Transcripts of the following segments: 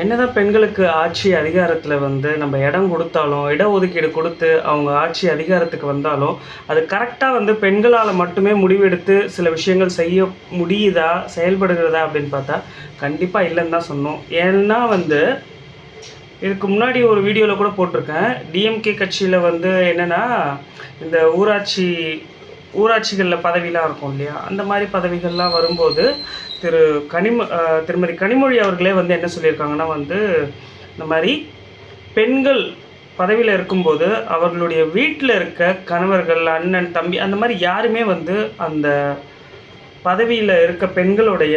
என்னதான் பெண்களுக்கு ஆட்சி அதிகாரத்தில் வந்து நம்ம இடம் கொடுத்தாலும் இடஒதுக்கீடு கொடுத்து அவங்க ஆட்சி அதிகாரத்துக்கு வந்தாலும் அது கரெக்டாக வந்து பெண்களால் மட்டுமே முடிவெடுத்து சில விஷயங்கள் செய்ய முடியுதா செயல்படுகிறதா அப்படின்னு பார்த்தா கண்டிப்பாக இல்லைன்னு தான் சொன்னோம். ஏன்னா வந்து இதுக்கு முன்னாடி ஒரு வீடியோவில் கூட போட்டிருக்கேன். டிஎம்கே கட்சியில் வந்து என்னென்னா இந்த ஊராட்சி ஊராட்சிகளில் பதவிலாம் இருக்கும் இல்லையா? அந்த மாதிரி பதவிகள்லாம் வரும்போது திரு கனிம திருமதி கனிமொழி அவர்களே வந்து என்ன சொல்லியிருக்காங்கன்னா வந்து இந்த மாதிரி பெண்கள் பதவியில் இருக்கும்போது அவர்களுடைய வீட்டில் இருக்க கணவர்கள் அண்ணன் தம்பி அந்த மாதிரி யாருமே வந்து அந்த பதவியில் இருக்க பெண்களுடைய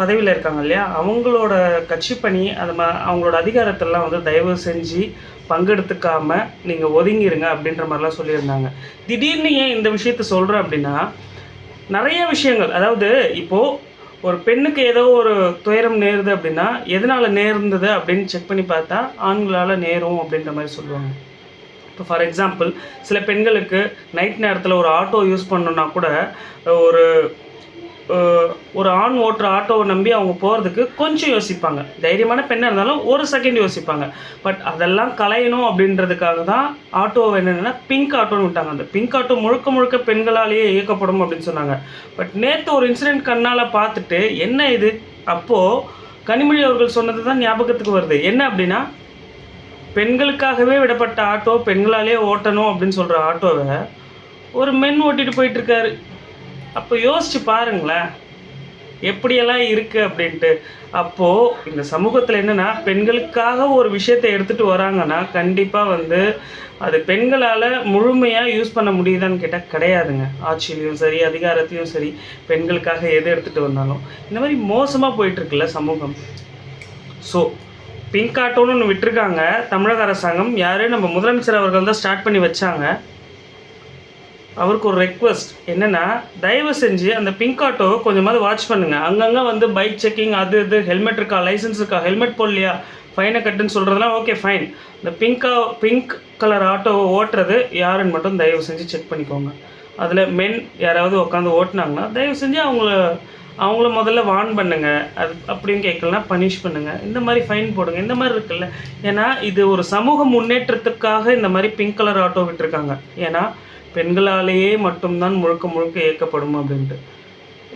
பதவியில் இருக்காங்க இல்லையா? அவங்களோட கட்சி பணி அந்த மா அவங்களோட அதிகாரத்தெல்லாம் வந்து தயவு செஞ்சு பங்கெடுத்துக்காம நீங்கள் ஒதுங்கிருங்க அப்படின்ற மாதிரிலாம் சொல்லியிருந்தாங்க. திடீர்னு ஏன் இந்த விஷயத்த சொல்கிறேன் அப்படின்னா நிறைய விஷயங்கள் அதாவது இப்போது ஒரு பெண்ணுக்கு ஏதோ ஒரு துயரம் நேருது அப்படின்னா எதனால் நேர்ந்தது அப்படின்னு செக் பண்ணி பார்த்தா ஆண்களால் நேரும் அப்படின்ற மாதிரி சொல்லுவாங்க. இப்போ ஃபார் எக்ஸாம்பிள் சில பெண்களுக்கு நைட் நேரத்தில் ஒரு ஆட்டோ யூஸ் பண்ணணுன்னா கூட ஒரு ஒரு ஆண் ஓட்டுற ஆட்டோவை நம்பி அவங்க போகிறதுக்கு கொஞ்சம் யோசிப்பாங்க. தைரியமான பெண்ணாக இருந்தாலும் ஒரு செகண்ட் யோசிப்பாங்க. பட் அதெல்லாம் கலையணும் அப்படின்றதுக்காக தான் ஆட்டோவை என்னென்னா பிங்க் ஆட்டோன்னு விட்டாங்க. அந்த பிங்க் ஆட்டோ முழுக்க முழுக்க பெண்களாலேயே இயக்கப்படும் அப்படின்னு சொன்னாங்க. பட் நேற்று ஒரு இன்சிடென்ட் கண்ணால் பார்த்துட்டு என்ன இது? அப்போது கனிமொழி அவர்கள் சொன்னது தான் ஞாபகத்துக்கு வருது. என்ன அப்படின்னா பெண்களுக்காகவே விடப்பட்ட ஆட்டோ பெண்களாலே ஓட்டணும் அப்படின்னு சொல்கிற ஆட்டோவை ஒரு மென் ஓட்டிட்டு போயிட்டுருக்காரு அப்போ யோசிச்சு பாருங்களேன். எப்படியெல்லாம் இருக்குது அப்படின்ட்டு. அப்போது இந்த சமூகத்தில் என்னென்னா பெண்களுக்காக ஒரு விஷயத்தை எடுத்துகிட்டு வராங்கன்னா கண்டிப்பாக வந்து அது பெண்களால் முழுமையாக யூஸ் பண்ண முடியுதான்னு கேட்டால் கிடையாதுங்க. ஆட்சியிலையும் சரி அதிகாரத்தையும் சரி பெண்களுக்காக எது எடுத்துகிட்டு வந்தாலும். இந்த மாதிரி மோசமாக போயிட்டுருக்குல்ல சமூகம். ஸோ பிங்க் ஆட்டோன்னு ஒன்று விட்டுருக்காங்க. தமிழக அரசாங்கம் யார்? நம்ம முதலமைச்சர் அவர்கள் தான் ஸ்டார்ட் பண்ணி வச்சாங்க. அவருக்கு ஒரு ரெக்வஸ்ட் என்னென்னா தயவு செஞ்சு அந்த பிங்க் ஆட்டோவை கொஞ்சமாவது வாட்ச் பண்ணுங்கள் அங்கங்கே வந்து பைக் செக்கிங் அது இது ஹெல்மெட் இருக்கா லைசன்ஸ் இருக்கா ஹெல்மெட் போடலையா ஃபைனை கட்டுன்னு சொல்கிறதுலாம் ஓகே ஃபைன் இந்த பிங்க்கா பிங்க் கலர் ஆட்டோவை ஓட்டுறது யாருன்னு மட்டும் தயவு செஞ்சு செக் பண்ணிக்கோங்க. அதில் மென் யாராவது உட்காந்து ஓட்டுனாங்கன்னா தயவு செஞ்சு அவங்கள அவங்கள முதல்ல வார்ன் பண்ணுங்கள் அது அப்படின்னு கேட்கலனா பனிஷ் பண்ணுங்கள் இந்த மாதிரி ஃபைன் போடுங்க. இந்த மாதிரி இருக்குல்ல. ஏன்னா இது ஒரு சமூக முன்னேற்றத்துக்காக இந்த மாதிரி பிங்க் கலர் ஆட்டோ விட்டுருக்காங்க. ஏன்னா பெண்களாலேயே மட்டும்தான் முழுக்க முழுக்க இயக்கப்படும் அப்படின்ட்டு.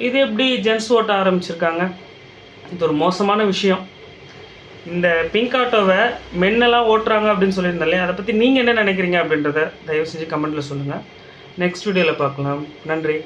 இது எப்படி ஜென்ஸ் ஓட்ட ஆரம்பிச்சிருக்காங்க? இது ஒரு மோசமான விஷயம். இந்த பிங்க் ஆட்டோவை மென்னெல்லாம் ஓட்டுறாங்க அப்படின்னு சொல்லியிருந்தாலே அதை பற்றி நீங்கள் என்ன நினைக்கிறீங்க அப்படின்றத தயவு செஞ்சு கமெண்ட்டில் சொல்லுங்கள் நெக்ஸ்ட் வீடியோவில் பார்க்கலாம். நன்றி.